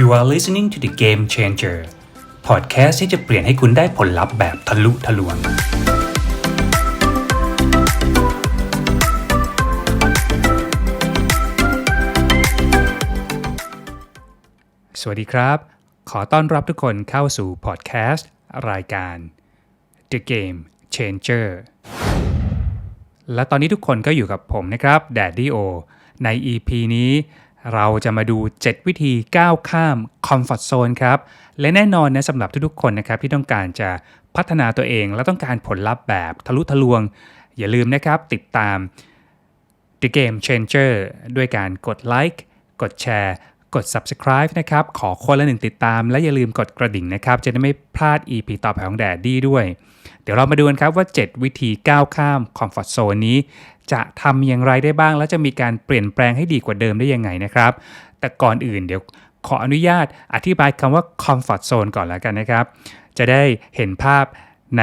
You are listening to the Game Changer podcast ที่จะเปลี่ยนให้คุณได้ผลลัพธ์แบบทะลุทะลวง สวัสดีครับ ขอต้อนรับทุกคนเข้าสู่พอดแคสต์รายการ The Game Changer และตอนนี้ทุกคนก็อยู่กับผมนะครับ Daddy O ใน EP นี้ เราจะมาดู 7 วิธีก้าวข้าม Comfort Zone ครับ และแน่นอนนะสำหรับทุกๆคนนะครับที่ต้องการจะพัฒนาตัวเอง และต้องการผลลัพธ์แบบทะลุทะลวง อย่าลืมนะครับติดตาม The Game Changer ด้วยการกดไลค์กดแชร์กด Subscribe นะครับ ขอคนละหนึ่งติดตาม และอย่าลืมกดกระดิ่งนะครับ จะได้ไม่พลาด EP ต่อไปของแดดดี้ด้วย เดี๋ยวเรามาดูกันครับว่า 7 วิธีก้าวข้าม Comfort Zone นี้ จะทำอย่างไรได้บ้าง และจะมีการเปลี่ยนแปลงให้ดีกว่าเดิมได้ยังไงนะครับ แต่ก่อนอื่นเดี๋ยวขออนุญาตอธิบายคำว่า Comfort Zone ก่อนแล้วกันนะครับ จะได้เห็นภาพใน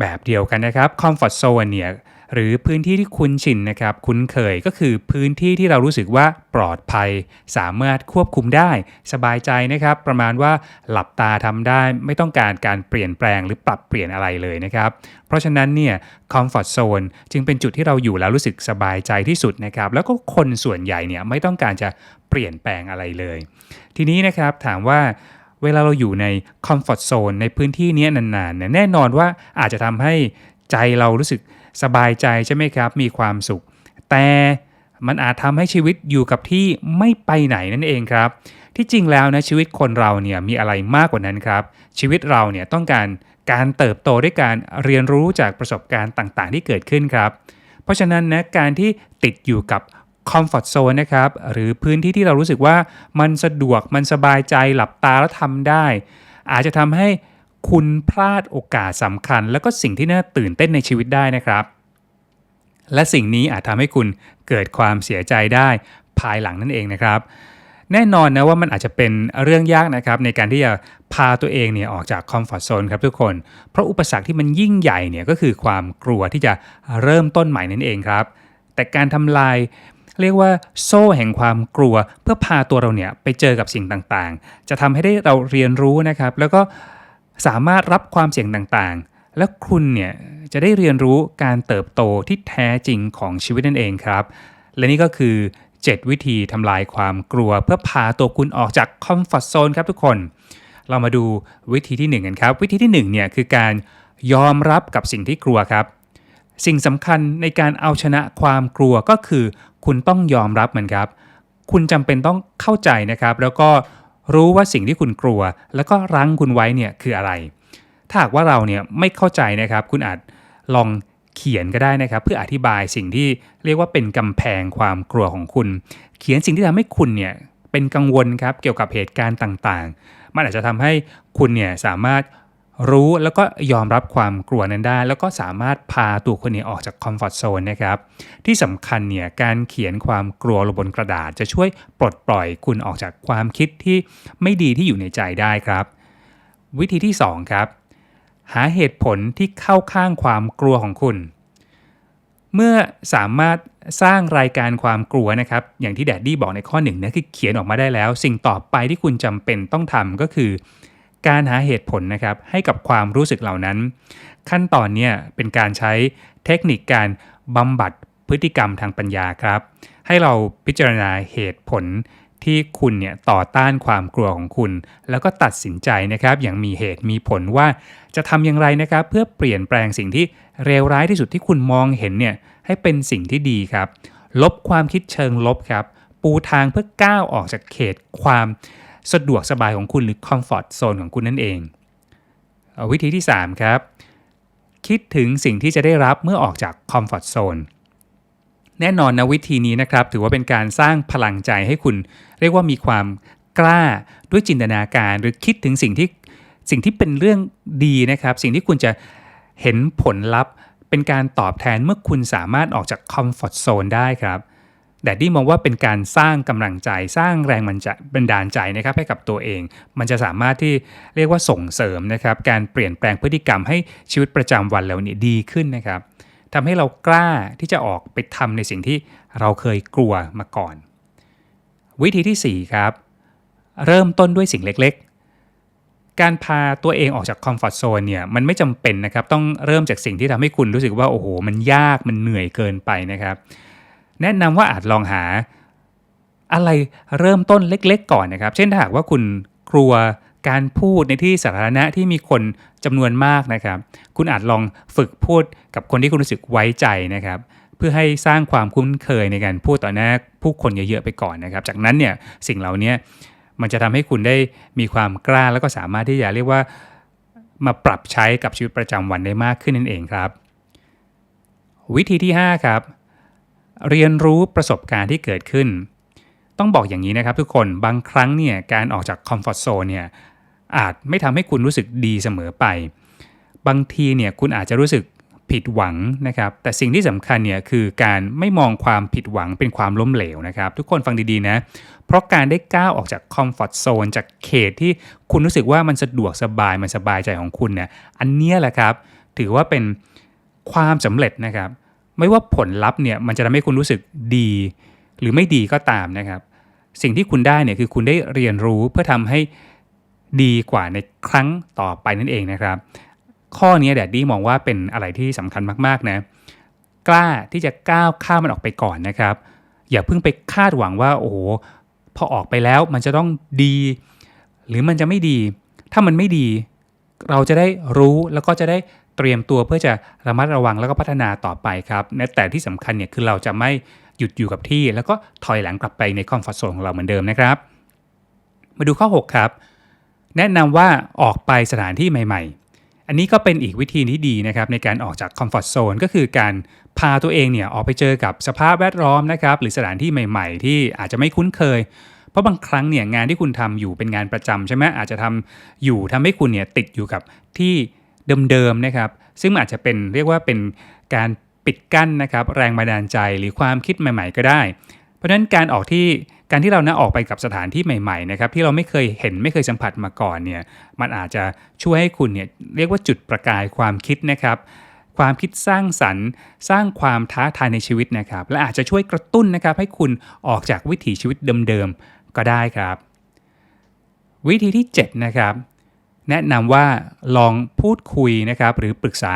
แบบเดียวกันนะครับ Comfort Zone เนี่ย หรือพื้นที่ที่คุ้นชินนะครับ คุ้นเคยก็คือพื้นที่ที่เรารู้สึกว่าปลอดภัย สามารถควบคุมได้ สบายใจนะครับ ประมาณว่าหลับตาทำได้ ไม่ต้องการการเปลี่ยนแปลงหรือปรับเปลี่ยนอะไรเลยนะครับ เพราะฉะนั้นเนี่ย comfort zone จึงเป็นจุดที่เราอยู่แล้วรู้สึกสบายใจที่สุดนะครับ แล้วก็คนส่วนใหญ่เนี่ยไม่ต้องการจะเปลี่ยนแปลงอะไรเลย ทีนี้นะครับถามว่าเวลาเราอยู่ใน comfort zone ในพื้นที่นี้นานๆเนี่ยแน่นอนว่าอาจจะทำให้ใจเรารู้สึก สบายใจใช่ไหมครับ มีความสุข แต่มันอาจทำให้ชีวิตอยู่กับที่ไม่ไปไหนนั่นเองครับ ที่จริงแล้วนะชีวิตคนเราเนี่ยมีอะไรมากกว่านั้นครับ ชีวิตเราเนี่ยต้องการการเติบโตด้วยการเรียนรู้จากประสบการณ์ต่างๆ ที่เกิดขึ้นครับ เพราะฉะนั้นนะการที่ติดอยู่กับ comfort zone นะครับหรือพื้นที่ที่เรารู้สึกว่ามันสะดวกมันสบายใจหลับตาแล้วทำได้ อาจจะทำให้ คุณพลาดโอกาสสำคัญ แล้วก็สิ่งที่น่าตื่นเต้นในชีวิตได้นะครับ และสิ่งนี้อาจทำให้คุณเกิดความเสียใจได้ภายหลังนั่นเองนะครับ แน่นอนนะว่ามันอาจจะเป็นเรื่องยากนะครับในการที่จะพาตัวเองเนี่ยออกจากคอมฟอร์ทโซนครับทุกคน เพราะอุปสรรคที่มันยิ่งใหญ่เนี่ยก็คือความกลัวที่จะเริ่มต้นใหม่นั่นเองครับ แต่การทำลายเรียกว่าโซ่แห่งความกลัว เพื่อพาตัวเราเนี่ยไปเจอกับสิ่งต่างๆ จะทำให้ได้เราเรียนรู้นะครับ แล้วก็ สามารถรับความเสี่ยงต่างๆ และคุณเนี่ยจะได้เรียนรู้การเติบโตที่แท้จริงของชีวิตนั่นเองครับ และนี่ก็คือ 7 วิธีทำลายความกลัว เพื่อพาตัวคุณออกจากคอมฟอร์ทโซนครับทุกคน เรามาดูวิธีที่ 1 กันครับ วิธีที่1เนี่ยคือการยอมรับกับสิ่งที่กลัวครับ สิ่งสำคัญในการเอาชนะความกลัวก็คือ คุณต้องยอมรับมันครับ คุณจำเป็นต้องเข้าใจนะครับ แล้วก็ รู้ว่าสิ่งที่คุณกลัว แล้วก็รั้งคุณไว้เนี่ยคืออะไร ถ้าหากว่าเราเนี่ยไม่เข้าใจนะครับ คุณอาจลองเขียนก็ได้นะครับ เพื่ออธิบายสิ่งที่เรียกว่าเป็นกำแพงความกลัวของคุณ เขียนสิ่งที่ทำให้คุณเนี่ยเป็นกังวลครับเกี่ยวกับเหตุการณ์ต่างๆ มันอาจจะทำให้คุณเนี่ยสามารถ รู้แล้วก็ยอมรับความกลัวนั้นได้ แล้วก็สามารถพาตัวคนนี้ออกจากคอมฟอร์ทโซนนะครับที่สำคัญเนี่ยการเขียนความกลัวลงบนกระดาษ จะช่วยปลดปล่อยคุณออกจากความคิดที่ไม่ดีที่อยู่ในใจได้ครับ วิธีที่ 2 ครับ หาเหตุผลที่เข้าข้างความกลัวของคุณ เมื่อสามารถสร้างรายการความกลัวนะครับ อย่างที่แดดดี้บอกในข้อหนึ่งนะคือเขียนออกมาได้แล้ว สิ่งต่อไปที่คุณจำเป็นต้องทำก็คือ การหาเหตุผลนะครับให้กับความรู้สึกเหล่านั้น ขั้นตอนเนี้เป็นการใช้เทคนิคการบำบัดพฤติกรรมทางปัญญาครับ ให้เราพิจารณาเหตุผลที่คุณเนี่ยต่อต้านความกลัวของคุณ แล้วก็ตัดสินใจนะครับ อย่างมีเหตุมีผลว่าจะทำอย่างไรนะครับ เพื่อเปลี่ยนแปลงสิ่งที่เลวร้ายที่สุดที่คุณมองเห็นเนี่ยให้เป็นสิ่งที่ดีครับ ลบความคิดเชิงลบครับ ปูทางเพื่อก้าวออกจากเขตความ สะดวกสบายของคุณหรือคอมฟอร์ทโซนของคุณนั่นเองวิธีที่ 3 ครับ คิดถึงสิ่งที่จะได้รับเมื่อออกจากคอมฟอร์ทโซนแน่นอนนะวิธีนี้นะครับ ถือว่าเป็นการสร้างพลังใจให้คุณ เรียกว่ามีความกล้าด้วยจินตนาการ หรือคิดถึงสิ่งที่สิ่งที่เป็นเรื่องดีนะครับ สิ่งที่คุณจะเห็นผลลัพธ์เป็นการตอบแทนเมื่อคุณสามารถออกจากคอมฟอร์ทโซนได้ครับ แดดดี้มองว่าเป็นการสร้างกำลังใจสร้างแรงมันจะบันดาลใจนะครับให้กับตัวเอง มันจะสามารถที่เรียกว่าส่งเสริมนะครับการเปลี่ยนแปลงพฤติกรรมให้ชีวิตประจำวันเราเนี่ยดีขึ้นนะครับทำให้เรากล้าที่จะออกไปทำในสิ่งที่เราเคยกลัวมาก่อน วิธีที่ 4 ครับ เริ่มต้นด้วยสิ่งเล็กๆ การพาตัวเองออกจากคอมฟอร์ทโซนเนี่ยมันไม่จำเป็นนะครับต้องเริ่มจากสิ่งที่ทำให้คุณรู้สึกว่าโอ้โหมันยากมันเหนื่อยเกินไปนะครับ แนะนำว่าอาจลองหาอะไรเริ่มต้นเล็ก ๆ ก่อนนะครับ เช่นถ้าหากว่าคุณกลัวการพูดในที่สาธารณะที่มีคนจำนวนมากนะครับ คุณอาจลองฝึกพูดกับคนที่คุณรู้สึกไว้ใจนะครับ เพื่อให้สร้างความคุ้นเคยในการพูดต่อหน้าผู้คนเยอะๆไปก่อนนะครับ จากนั้นเนี่ยสิ่งเหล่านี้มันจะทำให้คุณได้มีความกล้าแล้วก็สามารถที่จะเรียกว่ามาปรับใช้กับชีวิตประจำวันได้มากขึ้นนั่นเองครับ วิธีที่ 5 ครับ เรียนรู้ประสบการณ์ที่เกิดขึ้น ต้องบอกอย่างนี้นะครับทุกคนบางครั้งเนี่ยการออกจากคอมฟอร์ทโซนเนี่ยอาจไม่ทำให้คุณรู้สึกดีเสมอไป บางทีเนี่ยคุณอาจจะรู้สึกผิดหวังนะครับ แต่สิ่งที่สำคัญเนี่ยคือการไม่มองความผิดหวังเป็นความล้มเหลวนะครับ ทุกคนฟังดีๆนะ เพราะการได้ก้าวออกจากคอมฟอร์ทโซนจากเขตที่คุณรู้สึกว่ามันสะดวกสบายมันสบายใจของคุณเนี่ยอันนี้แหละครับ ถือว่าเป็นความสำเร็จนะครับ ไม่ว่าผลลัพธ์เนี่ยมันจะทำให้คุณรู้สึกดี หรือไม่ดีก็ตามนะครับ สิ่งที่คุณได้เนี่ยคือคุณได้เรียนรู้เพื่อทำให้ดีกว่าในครั้งต่อไปนั่นเองนะครับ ข้อนี้แดดดี้มองว่าเป็นอะไรที่สำคัญมากๆนะกล้าที่จะก้าวข้ามมันออกไปก่อนนะครับ อย่าเพิ่งไปคาดหวังว่าโอ้โหพอออกไปแล้วมันจะต้องดี หรือมันจะไม่ดี ถ้ามันไม่ดี เราจะได้รู้แล้วก็จะได้ เตรียมตัวเพื่อจะระมัดระวังแล้วก็พัฒนาต่อไปครับแต่ที่สำคัญเนี่ยคือเราจะไม่หยุดอยู่กับที่ แล้วก็ถอยหลังกลับไปในคอมฟอร์ทโซนของเราเหมือนเดิมนะครับ มาดูข้อ 6 ครับ แนะนำว่าออกไปสถานที่ใหม่ ๆ อันนี้ก็เป็นอีกวิธีที่ดีนะครับในการออกจากคอมฟอร์ทโซนก็คือการพาตัวเองเนี่ยออกไปเจอกับสภาพแวดล้อมนะครับหรือสถานที่ใหม่ ๆ ที่อาจจะไม่คุ้นเคยเพราะบางครั้งเนี่ยงานที่คุณทำอยู่เป็นงานประจำใช่ไหมอาจจะทำอยู่ทำให้คุณเนี่ยติดอยู่กับที่ เดิมๆนะครับ ซึ่งอาจจะเป็นเรียกว่าเป็นการปิดกั้นนะครับ แรงบันดาลใจหรือความคิดใหม่ๆ ก็ได้ เพราะฉะนั้นการออกที่การที่เรานะออกไปกับสถานที่ใหม่ๆนะครับที่เราไม่เคยเห็นไม่เคยสัมผัสมาก่อนเนี่ยมันอาจจะช่วยให้คุณเนี่ยเรียกว่าจุดประกายความคิดนะครับความคิดสร้างสรรค์ สร้างความท้าทายในชีวิตนะครับ และอาจจะช่วยกระตุ้นนะครับ ให้คุณออกจากวิถีชีวิตเดิมๆก็ได้ครับ วิธีที่ 7 นะครับ แนะนำว่าลองพูดคุยนะครับ หรือปรึกษา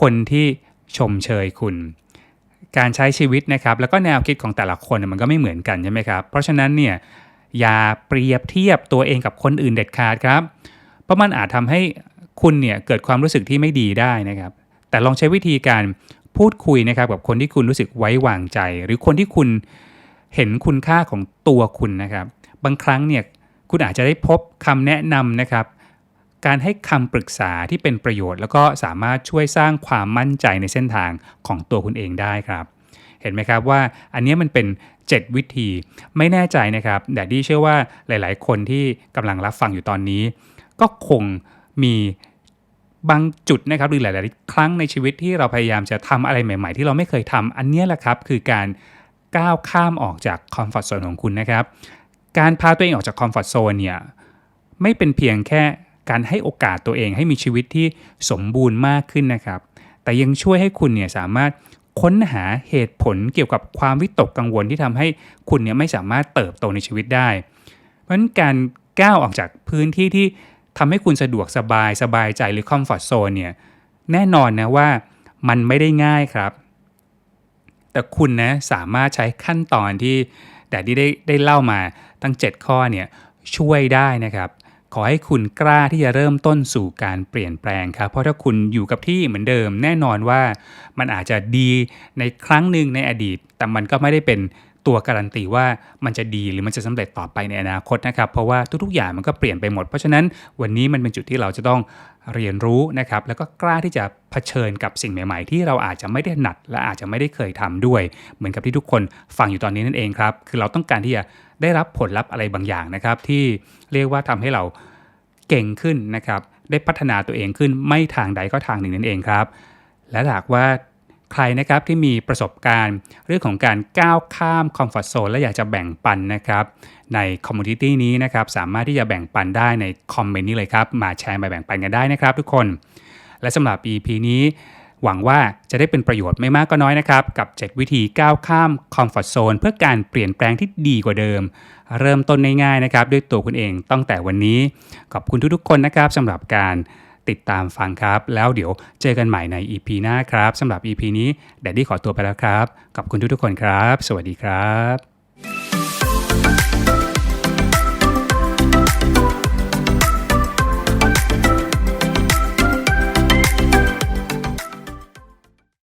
คนที่ชมเชยคุณ การใช้ชีวิตนะครับ แล้วก็แนวคิดของแต่ละคนมันก็ไม่เหมือนกันใช่ไหมครับ เพราะฉะนั้นเนี่ยอย่าเปรียบเทียบตัวเองกับคนอื่นเด็ดขาดครับ เพราะมันอาจทำให้คุณเนี่ยเกิดความรู้สึกที่ไม่ดีได้นะครับ แต่ลองใช้วิธีการพูดคุยนะครับกับคนที่คุณรู้สึกไว้วางใจ หรือคนที่คุณเห็นคุณค่าของตัวคุณนะครับ บางครั้งเนี่ยคุณอาจจะได้พบคำแนะนำนะครับ การให้คำปรึกษาที่เป็นประโยชน์ แล้วก็สามารถช่วยสร้างความมั่นใจในเส้นทางของตัวคุณเองได้ครับ เห็นไหมครับว่าอันนี้มันเป็น 7 วิธีไม่แน่ใจนะครับแดดดี้เชื่อว่าหลาย ๆ คนที่กำลังรับฟังอยู่ตอนนี้ ก็คงมีบางจุดนะครับหรือหลาย ๆ ครั้งในชีวิตที่เราพยายามจะทำอะไรใหม่ ๆ ที่เราไม่เคยทำอันนี้แหละครับ คือการก้าวข้ามออกจากคอมฟอร์ทโซนของคุณนะครับ การพาตัวเองออกจากคอมฟอร์ทโซนเนี่ยไม่เป็นเพียงแค่ การให้โอกาสตัวเองให้มีชีวิตที่สมบูรณ์มากขึ้นนะครับ แต่ยังช่วยให้คุณเนี่ยสามารถค้นหาเหตุผลเกี่ยวกับความวิตกกังวลที่ทำให้คุณเนี่ยไม่สามารถเติบโตในชีวิตได้ เพราะฉะนั้นการก้าวออกจากพื้นที่ที่ทำให้คุณสะดวกสบายสบายใจหรือคอมฟอร์ทโซนเนี่ยแน่นอนนะว่ามันไม่ได้ง่ายครับ แต่คุณนะสามารถใช้ขั้นตอนที่แต่ที่ได้ได้เล่ามาทั้ง 7 ข้อเนี่ยช่วยได้นะครับ ขอให้คุณกล้าที่จะเริ่มต้นสู่การเปลี่ยนแปลงครับ เพราะถ้าคุณอยู่กับที่เหมือนเดิม แน่นอนว่ามันอาจจะดีในครั้งหนึ่งในอดีต แต่มันก็ไม่ได้เป็นตัวการันตีว่ามันจะดีหรือมันจะสำเร็จต่อไปในอนาคตนะครับ เพราะว่าทุกๆอย่างมันก็เปลี่ยนไปหมด เพราะฉะนั้นวันนี้มันเป็นจุดที่เราจะต้องเรียนรู้นะครับ แล้วก็กล้าที่จะเผชิญกับสิ่งใหม่ ๆ ที่เราอาจจะไม่ได้หนัด และอาจจะไม่ได้เคยทำด้วย เหมือนกับที่ทุกคนฟังอยู่ตอนนี้นั่นเองครับ คือเราต้องการที่จะ ได้รับผลลัพธ์อะไรบางอย่างนะครับ ที่เรียกว่าทำให้เราเก่งขึ้นนะครับ ได้พัฒนาตัวเองขึ้นไม่ทางใดก็ทางหนึ่งนั่นเองครับ และหากว่าใครนะครับที่มีประสบการณ์เรื่องของการก้าวข้ามคอมฟอร์ทโซนและอยากจะแบ่งปันนะครับในคอมมูนิตี้นี้นะครับสามารถที่จะแบ่งปันได้ในคอมเมนต์นี้เลยครับ มาแชร์มาแบ่งปันกันได้นะครับทุกคน และสำหรับ EP นี้ หวังว่าจะได้เป็นประโยชน์ไม่มากก็น้อยนะครับ กับ 7 วิธีก้าวข้ามคอมฟอร์ z โซนเพื่อการเปลี่ยนแปลงที่ดีกว่าเดิม เริ่มต้นง่ายๆนะครับ ด้วยตัวคุณเองตั้งแต่วันนี้ ขอบคุณทุกๆคนนะครับสำหรับการติดตามฟังครับ แล้วเดี๋ยวเจอกันใหม่ใน EP หน้าครับสำหรับ EP นี้แดดดี้ขอตัวไปแล้วครับขอบคุณทุกๆคนครับ สวัสดีครับ